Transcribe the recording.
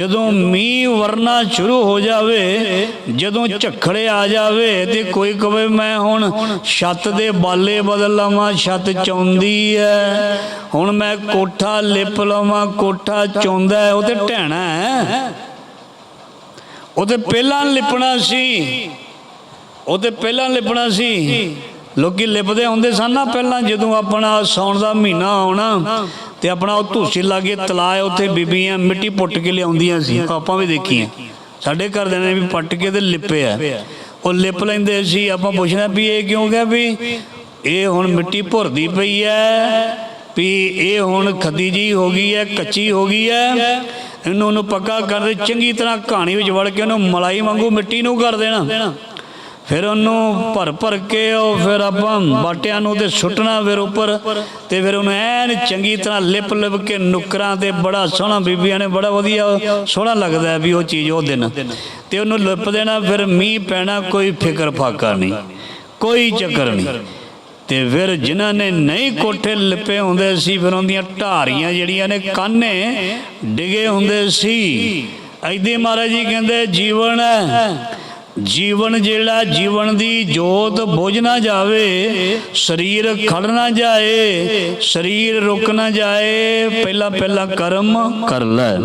ਜਦੋਂ ਮੀਂਹ ਵਰਨਾ ਸ਼ੁਰੂ ਹੋ ਜਾਵੇ ਜਦੋਂ ਝੱਖੜੇ ਆ ਜਾਵੇ ਤੇ ਕੋਈ ਕਵੇ ਮੈਂ ਹੁਣ ਛੱਤ ਦੇ ਬਾਲੇ ਬਦਲ ਲਵਾਂ ਛੱਤ ਚੌਂਦੀ ਐ ਹੁਣ ਮੈਂ ਕੋਠਾ ਲਿਪ ਲਵਾਂ ਕੋਠਾ ਚੌਂਦਾ ਉਹ ਤੇ ਢਹਿਣਾ ਹੈ। ਉਹ ਤੇ ਪਹਿਲਾਂ ਲਿਪਣਾ ਸੀ। ਉਹ ਤੇ ਪਹਿਲਾਂ ਲਿਪਣਾ ਸੀ। ਲੋਕੀ ਲਿਪਦੇ ਹੁੰਦੇ ਸਨ ਨਾ ਪਹਿਲਾਂ ਜਦੋਂ ਆਪਣਾ ਸੌਣ ਦਾ ਮਹੀਨਾ ਆਉਣਾ ਤੇ ਆਪਣਾ ਉਹ ਧੂਸੀ ਲਾਗੇ ਤਲਾਏ ਉੱਥੇ ਬੀਬੀਆਂ ਮਿੱਟੀ ਪੁੱਟ ਕੇ ਲਿਆਉਂਦੀਆਂ ਸੀ। ਆਪਾਂ ਵੀ ਦੇਖੀਆਂ। ਸਾਡੇ ਘਰ ਦੇ ਨੇ ਵੀ ਪੱਟ ਕੇ ਤੇ ਲਿਪਿਆ ਉਹ ਲਿਪ ਲੈਂਦੇ ਸੀ। ਆਪਾਂ ਪੁੱਛਣਾ ਵੀ ਇਹ ਕਿਉਂ ਗਿਆ ਵੀ ਇਹ ਹੁਣ ਮਿੱਟੀ ਭੁਰਦੀ ਪਈ ਐ ਵੀ ਇਹ ਹੁਣ ਖੱਦੀ ਜੀ ਹੋ ਗਈ ਐ ਕੱਚੀ ਹੋ ਗਈ ਐ ਇਹਨੂੰ ਉਹਨੂੰ ਪੱਕਾ ਕਰਦੇ ਚੰਗੀ ਤਰ੍ਹਾਂ ਕਹਾਣੀ ਵਿੱਚ ਵੜ ਕੇ ਉਹਨੂੰ ਮਲਾਈ ਵਾਂਗੂ ਮਿੱਟੀ ਨੂੰ ਕਰ ਦੇਣਾ। ਫਿਰ ਉਹਨੂੰ ਭਰ ਭਰ ਕੇ ਉਹ ਫਿਰ ਆਪਾਂ ਬਾਟਿਆਂ ਨੂੰ ਤੇ ਸੁੱਟਣਾ ਫਿਰ ਉੱਪਰ ਤੇ ਫਿਰ ਉਹਨੂੰ ਐਨ ਚੰਗੀ ਤਰ੍ਹਾਂ ਲਿਪ ਲਿਪ ਕੇ ਨੁਕਰਾਂ ਤੇ ਬੜਾ ਸੋਹਣਾ ਬੀਬੀਆਂ ਨੇ ਬੜਾ ਵਧੀਆ ਸੋਹਣਾ ਲੱਗਦਾ ਵੀ ਉਹ ਚੀਜ਼ ਉਹ ਦਿਨ। ਤੇ ਉਹਨੂੰ ਲਿਪ ਦੇਣਾ ਫਿਰ ਮੀਂਹ ਪੈਣਾ ਕੋਈ ਫਿਕਰ ਫਾਕਾ ਨਹੀਂ, ਕੋਈ ਚੱਕਰ ਨਹੀਂ। ਤੇ ਫਿਰ ਜਿਨ੍ਹਾਂ ਨੇ ਨਹੀਂ ਕੋਠੇ ਲਿਪੇ ਹੁੰਦੇ ਸੀ ਫਿਰ ਉਹਦੀਆਂ ਢਾਰੀਆਂ ਜਿਹੜੀਆਂ ਨੇ ਕਾਨੇ ਡਿਗੇ ਹੁੰਦੇ ਸੀ। ਐਦੇ ਮਹਾਰਾਜ ਜੀ ਕਹਿੰਦੇ, ਜੀਵਨ ਹੈ ਜੀਵਨ ਜਿਹੜਾ, ਜੀਵਨ ਦੀ ਜੋਤ ਬੁਝ ਨਾ ਜਾਵੇ, ਸਰੀਰ ਖੜ ਨਾ ਜਾਏ, ਸਰੀਰ ਰੁਕ ਨਾ ਜਾਏ, ਪਹਿਲਾਂ ਪਹਿਲਾਂ ਕਰਮ ਕਰ ਲੈ।